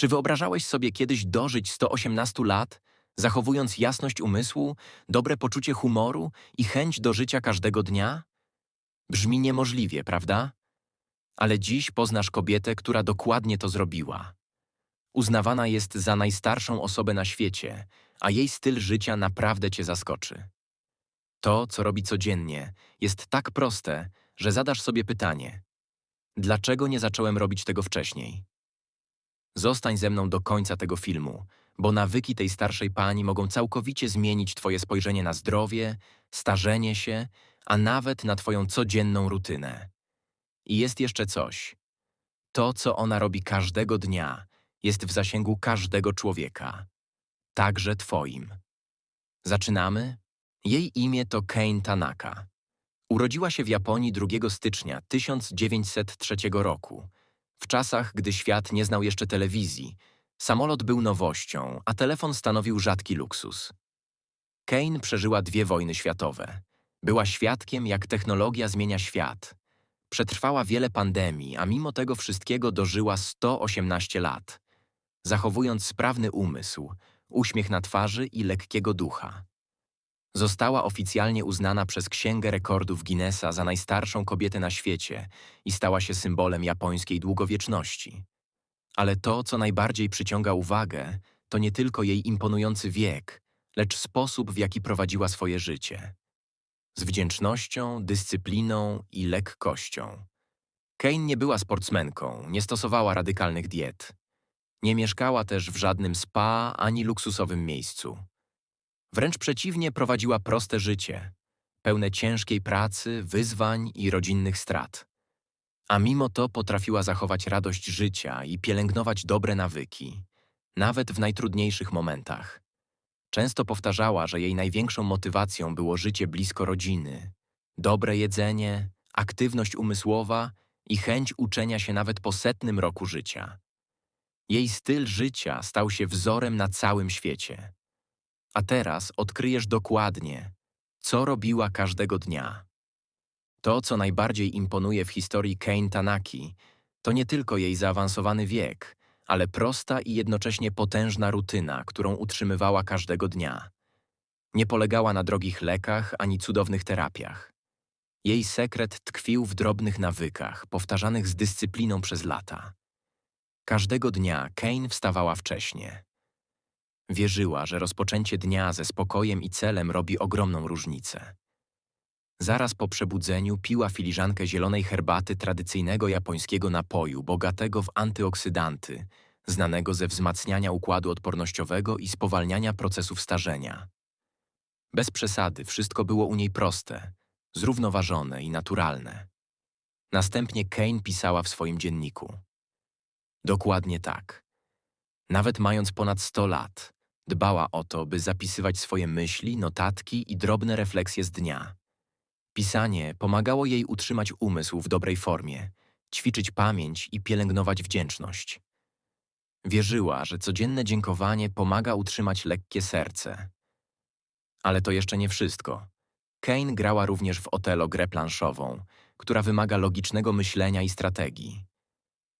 Czy wyobrażałeś sobie kiedyś dożyć 118 lat, zachowując jasność umysłu, dobre poczucie humoru i chęć do życia każdego dnia? Brzmi niemożliwie, prawda? Ale dziś poznasz kobietę, która dokładnie to zrobiła. Uznawana jest za najstarszą osobę na świecie, a jej styl życia naprawdę cię zaskoczy. To, co robi codziennie, jest tak proste, że zadasz sobie pytanie: dlaczego nie zacząłem robić tego wcześniej? Zostań ze mną do końca tego filmu, bo nawyki tej starszej pani mogą całkowicie zmienić Twoje spojrzenie na zdrowie, starzenie się, a nawet na Twoją codzienną rutynę. I jest jeszcze coś. To, co ona robi każdego dnia, jest w zasięgu każdego człowieka, także Twoim. Zaczynamy? Jej imię to Kane Tanaka. Urodziła się w Japonii 2 stycznia 1903 roku, w czasach, gdy świat nie znał jeszcze telewizji. Samolot był nowością, a telefon stanowił rzadki luksus. Kane przeżyła dwie wojny światowe. Była świadkiem, jak technologia zmienia świat. Przetrwała wiele pandemii, a mimo tego wszystkiego dożyła 118 lat, zachowując sprawny umysł, uśmiech na twarzy i lekkiego ducha. Została oficjalnie uznana przez Księgę Rekordów Guinnessa za najstarszą kobietę na świecie i stała się symbolem japońskiej długowieczności. Ale to, co najbardziej przyciąga uwagę, to nie tylko jej imponujący wiek, lecz sposób, w jaki prowadziła swoje życie. Z wdzięcznością, dyscypliną i lekkością. Kane nie była sportsmenką, nie stosowała radykalnych diet. Nie mieszkała też w żadnym spa ani luksusowym miejscu. Wręcz przeciwnie, prowadziła proste życie, pełne ciężkiej pracy, wyzwań i rodzinnych strat. A mimo to potrafiła zachować radość życia i pielęgnować dobre nawyki, nawet w najtrudniejszych momentach. Często powtarzała, że jej największą motywacją było życie blisko rodziny, dobre jedzenie, aktywność umysłowa i chęć uczenia się nawet po setnym roku życia. Jej styl życia stał się wzorem na całym świecie. A teraz odkryjesz dokładnie, co robiła każdego dnia. To, co najbardziej imponuje w historii Kane Tanaki, to nie tylko jej zaawansowany wiek, ale prosta i jednocześnie potężna rutyna, którą utrzymywała każdego dnia. Nie polegała na drogich lekach ani cudownych terapiach. Jej sekret tkwił w drobnych nawykach, powtarzanych z dyscypliną przez lata. Każdego dnia Kane wstawała wcześnie. Wierzyła, że rozpoczęcie dnia ze spokojem i celem robi ogromną różnicę. Zaraz po przebudzeniu piła filiżankę zielonej herbaty tradycyjnego japońskiego napoju, bogatego w antyoksydanty, znanego ze wzmacniania układu odpornościowego i spowalniania procesów starzenia. Bez przesady wszystko było u niej proste, zrównoważone i naturalne. Następnie Kane pisała w swoim dzienniku. Dokładnie tak. Nawet mając ponad 100 lat, dbała o to, by zapisywać swoje myśli, notatki i drobne refleksje z dnia. Pisanie pomagało jej utrzymać umysł w dobrej formie, ćwiczyć pamięć i pielęgnować wdzięczność. Wierzyła, że codzienne dziękowanie pomaga utrzymać lekkie serce. Ale to jeszcze nie wszystko. Kane grała również w Otelo grę planszową, która wymaga logicznego myślenia i strategii.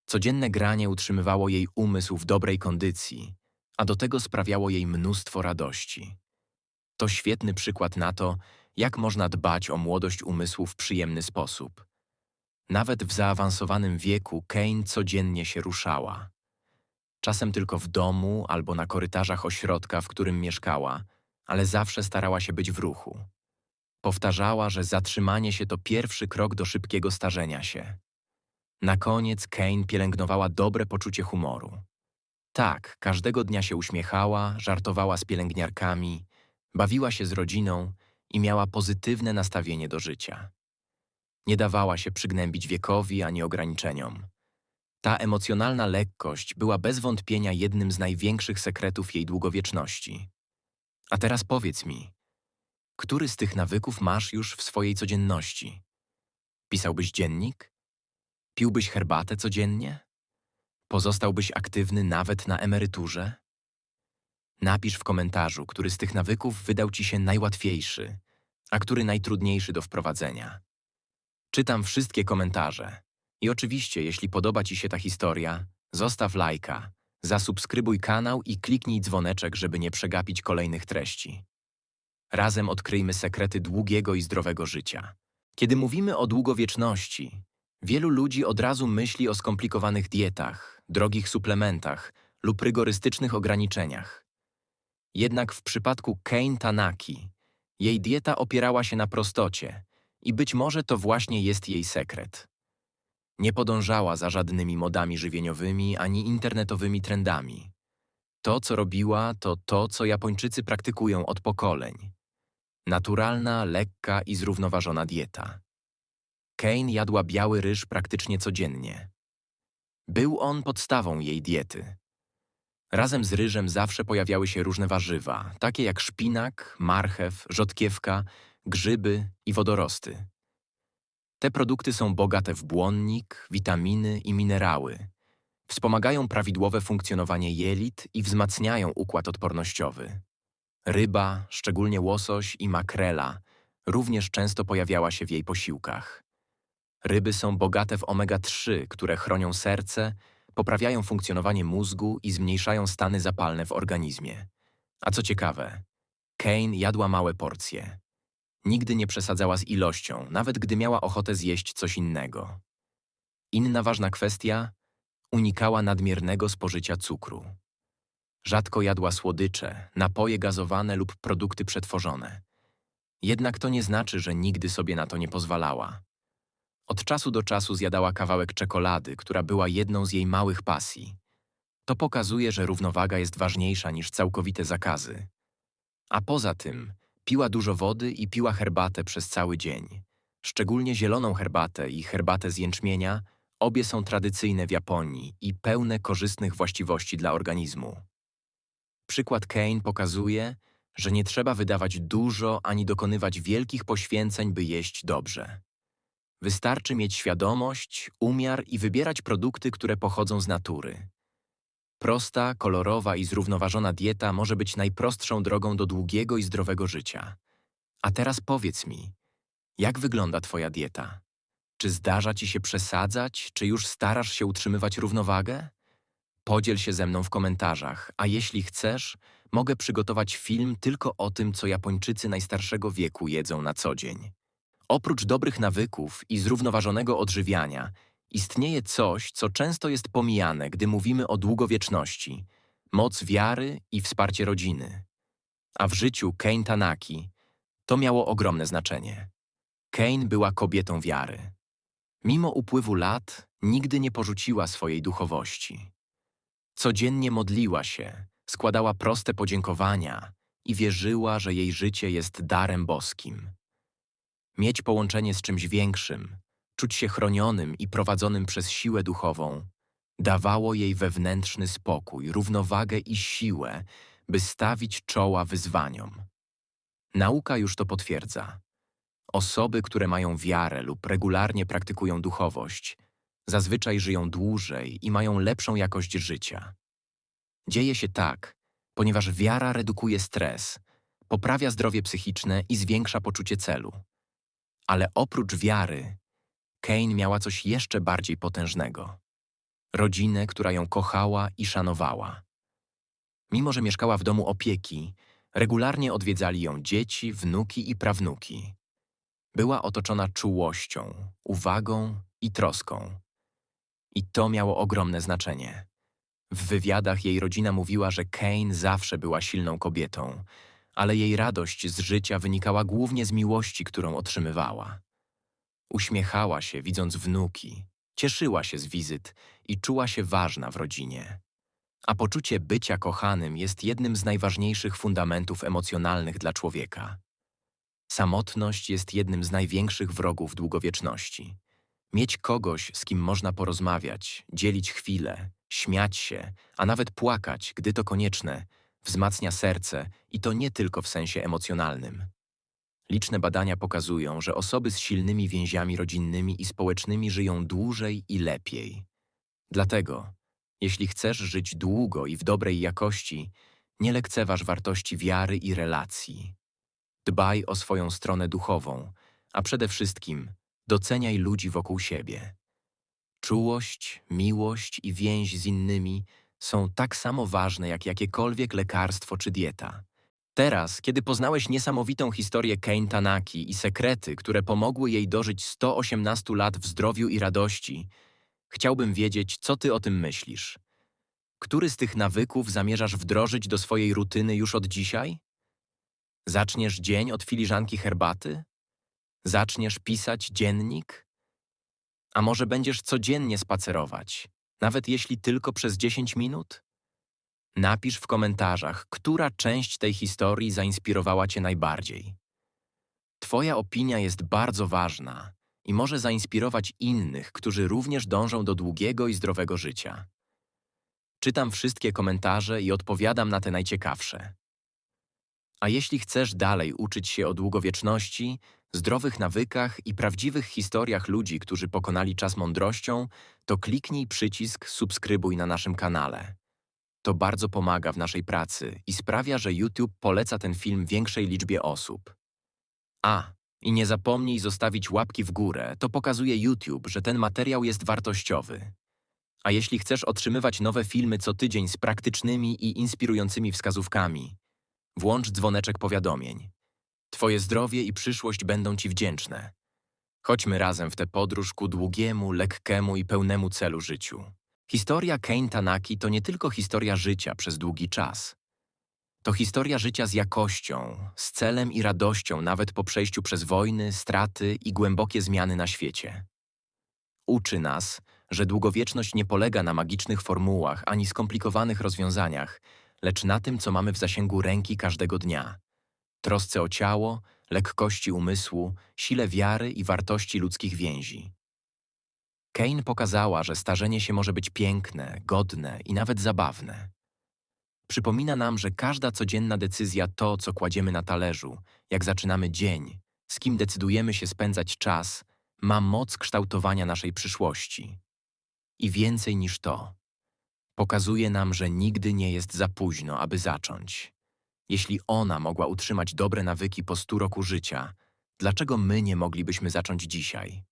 Codzienne granie utrzymywało jej umysł w dobrej kondycji, a do tego sprawiało jej mnóstwo radości. To świetny przykład na to, jak można dbać o młodość umysłu w przyjemny sposób. Nawet w zaawansowanym wieku Kane codziennie się ruszała. Czasem tylko w domu albo na korytarzach ośrodka, w którym mieszkała, ale zawsze starała się być w ruchu. Powtarzała, że zatrzymanie się to pierwszy krok do szybkiego starzenia się. Na koniec Kane pielęgnowała dobre poczucie humoru. Tak, każdego dnia się uśmiechała, żartowała z pielęgniarkami, bawiła się z rodziną i miała pozytywne nastawienie do życia. Nie dawała się przygnębić wiekowi ani ograniczeniom. Ta emocjonalna lekkość była bez wątpienia jednym z największych sekretów jej długowieczności. A teraz powiedz mi, który z tych nawyków masz już w swojej codzienności? Pisałbyś dziennik? Piłbyś herbatę codziennie? Pozostałbyś aktywny nawet na emeryturze? Napisz w komentarzu, który z tych nawyków wydał ci się najłatwiejszy, a który najtrudniejszy do wprowadzenia. Czytam wszystkie komentarze. I oczywiście, jeśli podoba ci się ta historia, zostaw lajka, zasubskrybuj kanał i kliknij dzwoneczek, żeby nie przegapić kolejnych treści. Razem odkryjmy sekrety długiego i zdrowego życia. Kiedy mówimy o długowieczności, wielu ludzi od razu myśli o skomplikowanych dietach, drogich suplementach lub rygorystycznych ograniczeniach. Jednak w przypadku Kane Tanaki, jej dieta opierała się na prostocie i być może to właśnie jest jej sekret. Nie podążała za żadnymi modami żywieniowymi ani internetowymi trendami. To, co robiła, to to, co Japończycy praktykują od pokoleń. Naturalna, lekka i zrównoważona dieta. Kane jadła biały ryż praktycznie codziennie. Był on podstawą jej diety. Razem z ryżem zawsze pojawiały się różne warzywa, takie jak szpinak, marchew, rzodkiewka, grzyby i wodorosty. Te produkty są bogate w błonnik, witaminy i minerały. Wspomagają prawidłowe funkcjonowanie jelit i wzmacniają układ odpornościowy. Ryba, szczególnie łosoś i makrela, również często pojawiała się w jej posiłkach. Ryby są bogate w omega-3, które chronią serce, poprawiają funkcjonowanie mózgu i zmniejszają stany zapalne w organizmie. A co ciekawe, Kane jadła małe porcje. Nigdy nie przesadzała z ilością, nawet gdy miała ochotę zjeść coś innego. Inna ważna kwestia unikała nadmiernego spożycia cukru. Rzadko jadła słodycze, napoje gazowane lub produkty przetworzone. Jednak to nie znaczy, że nigdy sobie na to nie pozwalała. Od czasu do czasu zjadała kawałek czekolady, która była jedną z jej małych pasji. To pokazuje, że równowaga jest ważniejsza niż całkowite zakazy. A poza tym piła dużo wody i piła herbatę przez cały dzień. Szczególnie zieloną herbatę i herbatę z jęczmienia, obie są tradycyjne w Japonii i pełne korzystnych właściwości dla organizmu. Przykład Kane pokazuje, że nie trzeba wydawać dużo ani dokonywać wielkich poświęceń, by jeść dobrze. Wystarczy mieć świadomość, umiar i wybierać produkty, które pochodzą z natury. Prosta, kolorowa i zrównoważona dieta może być najprostszą drogą do długiego i zdrowego życia. A teraz powiedz mi, jak wygląda Twoja dieta? Czy zdarza Ci się przesadzać, czy już starasz się utrzymywać równowagę? Podziel się ze mną w komentarzach, a jeśli chcesz, mogę przygotować film tylko o tym, co Japończycy najstarszego wieku jedzą na co dzień. Oprócz dobrych nawyków i zrównoważonego odżywiania, istnieje coś, co często jest pomijane, gdy mówimy o długowieczności moc wiary i wsparcie rodziny. A w życiu Kane Tanaki to miało ogromne znaczenie. Kane była kobietą wiary. Mimo upływu lat nigdy nie porzuciła swojej duchowości. Codziennie modliła się, składała proste podziękowania i wierzyła, że jej życie jest darem boskim. Mieć połączenie z czymś większym, czuć się chronionym i prowadzonym przez siłę duchową, dawało jej wewnętrzny spokój, równowagę i siłę, by stawić czoła wyzwaniom. Nauka już to potwierdza. Osoby, które mają wiarę lub regularnie praktykują duchowość, zazwyczaj żyją dłużej i mają lepszą jakość życia. Dzieje się tak, ponieważ wiara redukuje stres, poprawia zdrowie psychiczne i zwiększa poczucie celu. Ale oprócz wiary, Kane miała coś jeszcze bardziej potężnego. Rodzinę, która ją kochała i szanowała. Mimo, że mieszkała w domu opieki, regularnie odwiedzali ją dzieci, wnuki i prawnuki. Była otoczona czułością, uwagą i troską. I to miało ogromne znaczenie. W wywiadach jej rodzina mówiła, że Kane zawsze była silną kobietą, ale jej radość z życia wynikała głównie z miłości, którą otrzymywała. Uśmiechała się, widząc wnuki, cieszyła się z wizyt i czuła się ważna w rodzinie. A poczucie bycia kochanym jest jednym z najważniejszych fundamentów emocjonalnych dla człowieka. Samotność jest jednym z największych wrogów długowieczności. Mieć kogoś, z kim można porozmawiać, dzielić chwilę, śmiać się, a nawet płakać, gdy to konieczne, wzmacnia serce i to nie tylko w sensie emocjonalnym. Liczne badania pokazują, że osoby z silnymi więziami rodzinnymi i społecznymi żyją dłużej i lepiej. Dlatego, jeśli chcesz żyć długo i w dobrej jakości, nie lekceważ wartości wiary i relacji. Dbaj o swoją stronę duchową, a przede wszystkim doceniaj ludzi wokół siebie. Czułość, miłość i więź z innymi są tak samo ważne jak jakiekolwiek lekarstwo czy dieta. Teraz, kiedy poznałeś niesamowitą historię Kane Tanaki i sekrety, które pomogły jej dożyć 118 lat w zdrowiu i radości, chciałbym wiedzieć, co ty o tym myślisz. Który z tych nawyków zamierzasz wdrożyć do swojej rutyny już od dzisiaj? Zaczniesz dzień od filiżanki herbaty? Zaczniesz pisać dziennik? A może będziesz codziennie spacerować, nawet jeśli tylko przez 10 minut? Napisz w komentarzach, która część tej historii zainspirowała Cię najbardziej. Twoja opinia jest bardzo ważna i może zainspirować innych, którzy również dążą do długiego i zdrowego życia. Czytam wszystkie komentarze i odpowiadam na te najciekawsze. A jeśli chcesz dalej uczyć się o długowieczności, zdrowych nawykach i prawdziwych historiach ludzi, którzy pokonali czas mądrością, to kliknij przycisk subskrybuj na naszym kanale. To bardzo pomaga w naszej pracy i sprawia, że YouTube poleca ten film większej liczbie osób. A, i nie zapomnij zostawić łapki w górę, to pokazuje YouTube, że ten materiał jest wartościowy. A jeśli chcesz otrzymywać nowe filmy co tydzień z praktycznymi i inspirującymi wskazówkami, włącz dzwoneczek powiadomień. Twoje zdrowie i przyszłość będą Ci wdzięczne. Chodźmy razem w tę podróż ku długiemu, lekkiemu i pełnemu celu życiu. Historia Kane Tanaki to nie tylko historia życia przez długi czas. To historia życia z jakością, z celem i radością nawet po przejściu przez wojny, straty i głębokie zmiany na świecie. Uczy nas, że długowieczność nie polega na magicznych formułach ani skomplikowanych rozwiązaniach, lecz na tym, co mamy w zasięgu ręki każdego dnia. Trosce o ciało, lekkości umysłu, sile wiary i wartości ludzkich więzi. Kane pokazała, że starzenie się może być piękne, godne i nawet zabawne. Przypomina nam, że każda codzienna decyzja to, co kładziemy na talerzu, jak zaczynamy dzień, z kim decydujemy się spędzać czas, ma moc kształtowania naszej przyszłości. I więcej niż to. Pokazuje nam, że nigdy nie jest za późno, aby zacząć. Jeśli ona mogła utrzymać dobre nawyki po stu roku życia, dlaczego my nie moglibyśmy zacząć dzisiaj?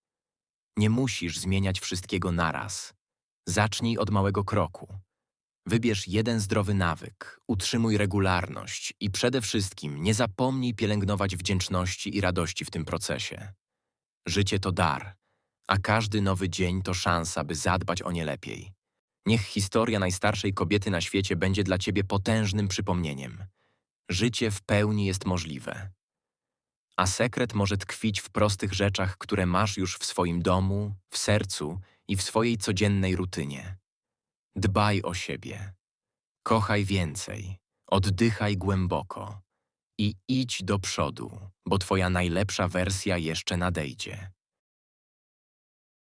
Nie musisz zmieniać wszystkiego naraz. Zacznij od małego kroku. Wybierz jeden zdrowy nawyk, utrzymuj regularność i przede wszystkim nie zapomnij pielęgnować wdzięczności i radości w tym procesie. Życie to dar, a każdy nowy dzień to szansa, by zadbać o nie lepiej. Niech historia najstarszej kobiety na świecie będzie dla ciebie potężnym przypomnieniem. Życie w pełni jest możliwe. A sekret może tkwić w prostych rzeczach, które masz już w swoim domu, w sercu i w swojej codziennej rutynie. Dbaj o siebie. Kochaj więcej. Oddychaj głęboko. I idź do przodu, bo twoja najlepsza wersja jeszcze nadejdzie.